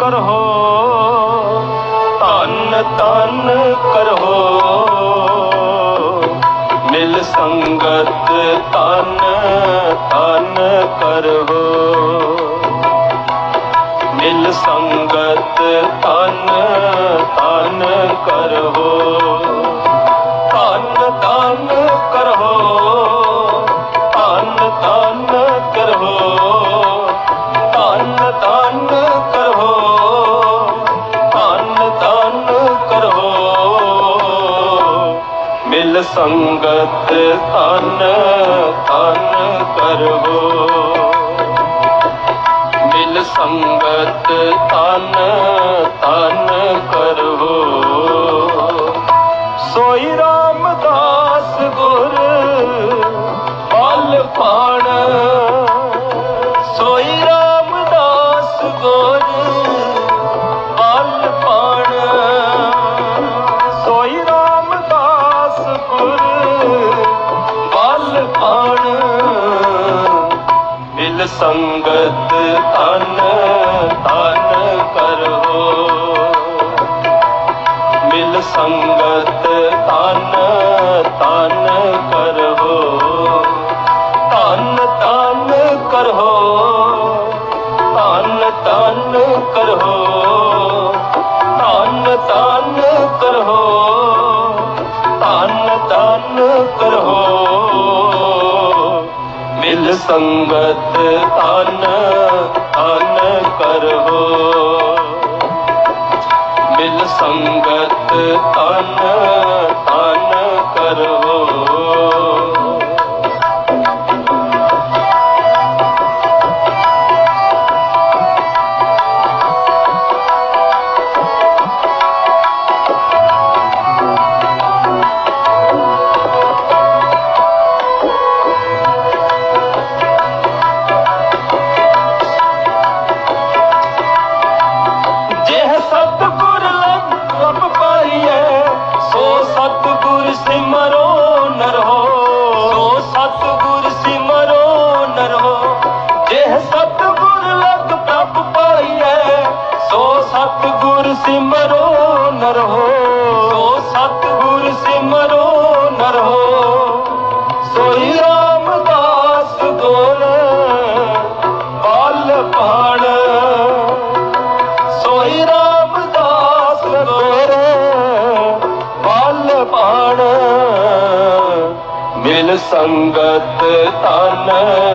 ਕਰੋ। ਧੰਨ ਤਨ ਕਰੋ। ਮਿਲ ਸੰਗਤ ਤਨ ਤਨ ਕਰੋ। ਮਿਲ ਸੰਗਤ ਤਨ ਤਨ ਕਰੋ। ਮਿਲ ਸੰਗਤ ਤਨ ਤਨ ਕਰੋ ਮਿਲ ਸੰਗਤ ਤਨ ਤਨ ਕਰੋ ਸੋਈ ਰਾਮਦਾਸ ਗੁਰ ਪਲ ਪਾਣ। ਸੋਈ ਮਿਲ ਸੰਗਤ ਤਨ ਤਨ ਕਰੋ ਮਿਲ ਸੰਗਤ ਤਨ ਤਨ ਕਰੋ ਤਨ ਤਨ ਕਰੋ ਤਨ ਤਨ ਕਰੋ ਤਨ ਤਨ ਕਰੋ ਤਨ ਤਨ ਕਰੋ ਮਿਲ ਸੰਗਤ ਤਨ ਤਨ ਕਰੋ। ਮਿਲ ਸੰਗਤ ਤਨ ਤਨ ਕਰੋ। ਪਾਈਐ ਸੋ ਸਤਿਗੁਰ ਸਿਮਰੋ। ਪਾਣ। ਮਿਲ ਸੰਗਤ ਤਨ